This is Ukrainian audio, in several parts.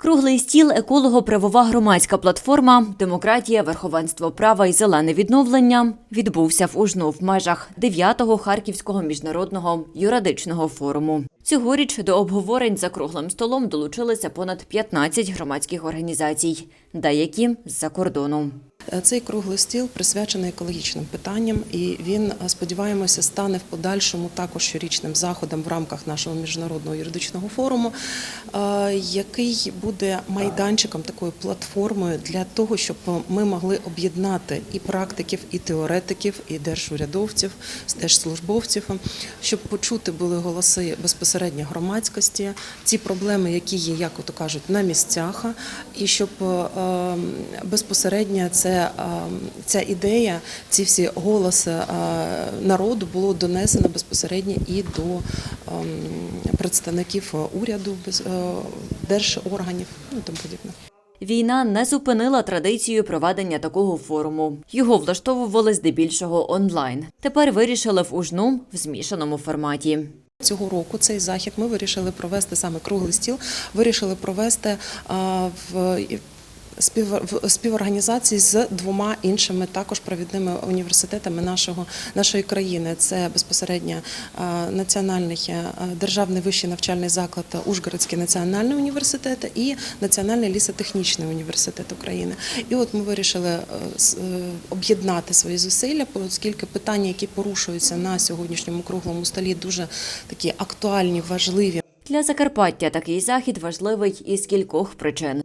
Круглий стіл еколого-правова громадська платформа Демократія, верховенство права і зелене відновлення відбувся в Ужну в межах 9-го Харківського міжнародного юридичного форуму. Цьогоріч до обговорень за круглим столом долучилися понад 15 громадських організацій, деякі з-за кордону. Цей круглий стіл присвячений екологічним питанням, і він е, сподіваємося стане в подальшому також щорічним заходом в рамках нашого міжнародного юридичного форуму, е, який буде майданчиком такою платформою для того, щоб ми могли об'єднати і практиків, і теоретиків, і держурядовців, держслужбовців, щоб почути були голоси безпосередньо громадськості, ці проблеми, які є, як ото кажуть, на місцях, і щоб е, безпосередньо це, ця ідея, ці всі голоси народу було донесено безпосередньо і до представників уряду, держорганів ну, і тому подібне. Війна не зупинила традицію проведення такого форуму. Його влаштовували здебільшого онлайн. Тепер вирішили в Ужну в змішаному форматі. Цього року цей захід ми вирішили провести саме круглий стіл. Вирішили провести в співорганізації з двома іншими також провідними університетами нашого нашої країни. Це безпосередньо національний державний вищий навчальний заклад Ужгородський національний університет і Національний лісотехнічний університет України. І от ми вирішили е, е, об'єднати свої зусилля, оскільки питання, які порушуються на сьогоднішньому круглому столі, дуже такі актуальні, важливі. Для Закарпаття такий захід важливий із кількох причин.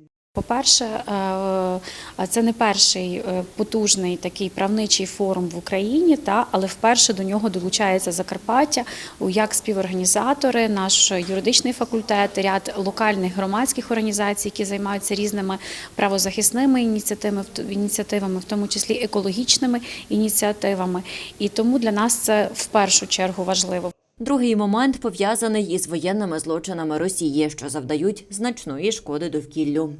По-перше, е, це не перший е, потужний такий правничий форум в Україні, та але вперше до нього долучається Закарпаття як співорганізатори, наш юридичний факультет, ряд локальних громадських організацій, які займаються різними правозахисними ініціативами, ініціативами, в тому числі екологічними ініціативами. І тому для нас це в першу чергу важливо. Другий момент пов'язаний із воєнними злочинами Росії, що завдають значної шкоди довкіллю.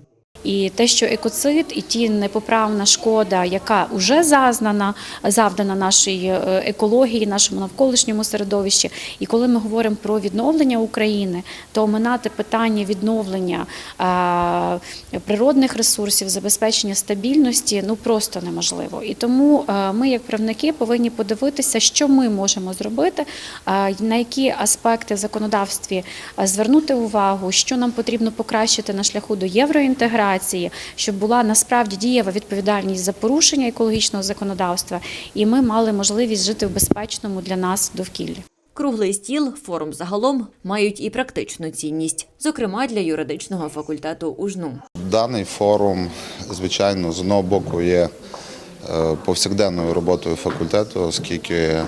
І те, що екоцид і ті непоправна шкода, яка вже зазнана, завдана нашій е, екології, нашому навколишньому середовищі. І коли ми говоримо про відновлення України, то оминати питання відновлення е, природних ресурсів, забезпечення стабільності ну просто неможливо. І тому е, ми, як правники, повинні подивитися, що ми можемо зробити, е, на які аспекти в законодавстві звернути увагу, що нам потрібно покращити на шляху до євроінтеграції, щоб була насправді дієва відповідальність за порушення екологічного законодавства, і ми мали можливість жити в безпечному для нас довкіллі. Круглий стіл, форум загалом мають і практичну цінність, зокрема для юридичного факультету УЖНУ. Даний форум, звичайно, з одного боку є е, повсякденною роботою факультету, оскільки е,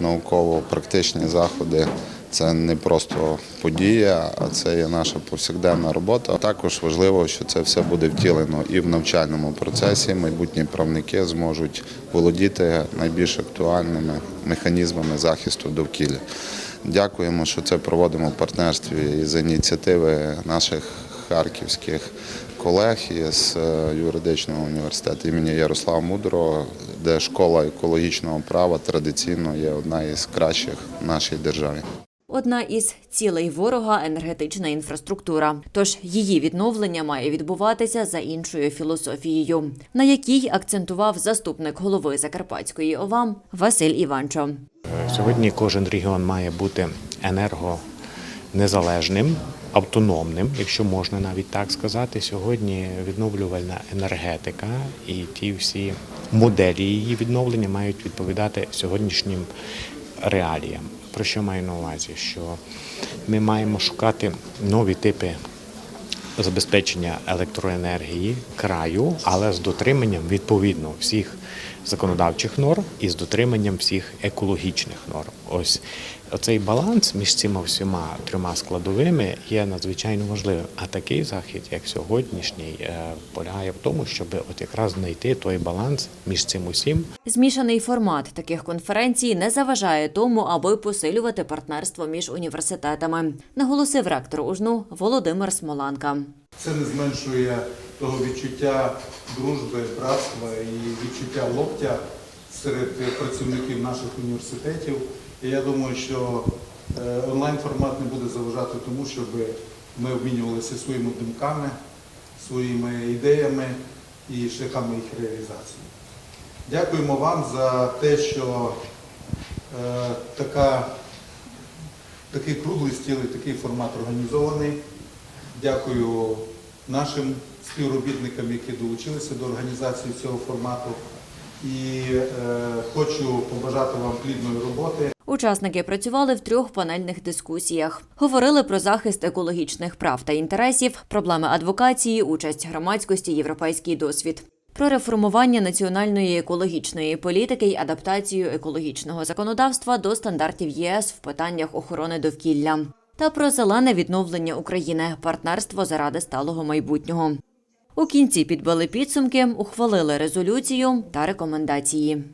науково-практичні заходи це не просто подія, а це є наша повсякденна робота. Також важливо, що це все буде втілено і в навчальному процесі. Майбутні правники зможуть володіти найбільш актуальними механізмами захисту довкілля. Дякуємо, що це проводимо в партнерстві із ініціативи наших харківських колег із е, юридичного університету імені Ярослава Мудрого, де школа екологічного права традиційно є одна із кращих в нашій державі. Одна із цілей ворога енергетична інфраструктура. Тож її відновлення має відбуватися за іншою філософією, на якій акцентував заступник голови Закарпатської ОВА Василь Іванчо. Сьогодні кожен регіон має бути енергонезалежним, автономним, якщо можна навіть так сказати. Сьогодні відновлювальна енергетика і ті всі моделі її відновлення мають відповідати сьогоднішнім реаліям. Про що маю на увазі? Що ми маємо шукати нові типи забезпечення електроенергії краю, але з дотриманням відповідно всіх законодавчих норм і з дотриманням всіх екологічних норм. Ось оцей баланс між цими всіма трьома складовими є надзвичайно важливим. А такий захід, як сьогоднішній, е, полягає в тому, щоб от якраз знайти той баланс між цим усім Змішаний формат таких конференцій не заважає тому, аби посилювати партнерство між університетами, наголосив ректор УЖНУ Володимир Смоланка. Це не зменшує того відчуття дружби, братства і відчуття локтя серед працівників наших університетів. І я думаю, що е, онлайн формат не буде заважати тому, щоб ми обмінювалися своїми думками, своїми ідеями і шляхами їх реалізації. Дякуємо вам за те, що е, така, такий круглий стіл і такий формат організований. Дякую нашим співробітникам, які долучилися до організації цього формату. І е, хочу побажати вам плідної роботи. Учасники працювали в трьох панельних дискусіях. Говорили про захист екологічних прав та інтересів, проблеми адвокації, участь громадськості, європейський досвід. Про реформування національної екологічної політики й адаптацію екологічного законодавства до стандартів ЄС в питаннях охорони довкілля та про зелене відновлення України партнерство заради сталого майбутнього. У кінці підбили підсумки, ухвалили резолюцію та рекомендації.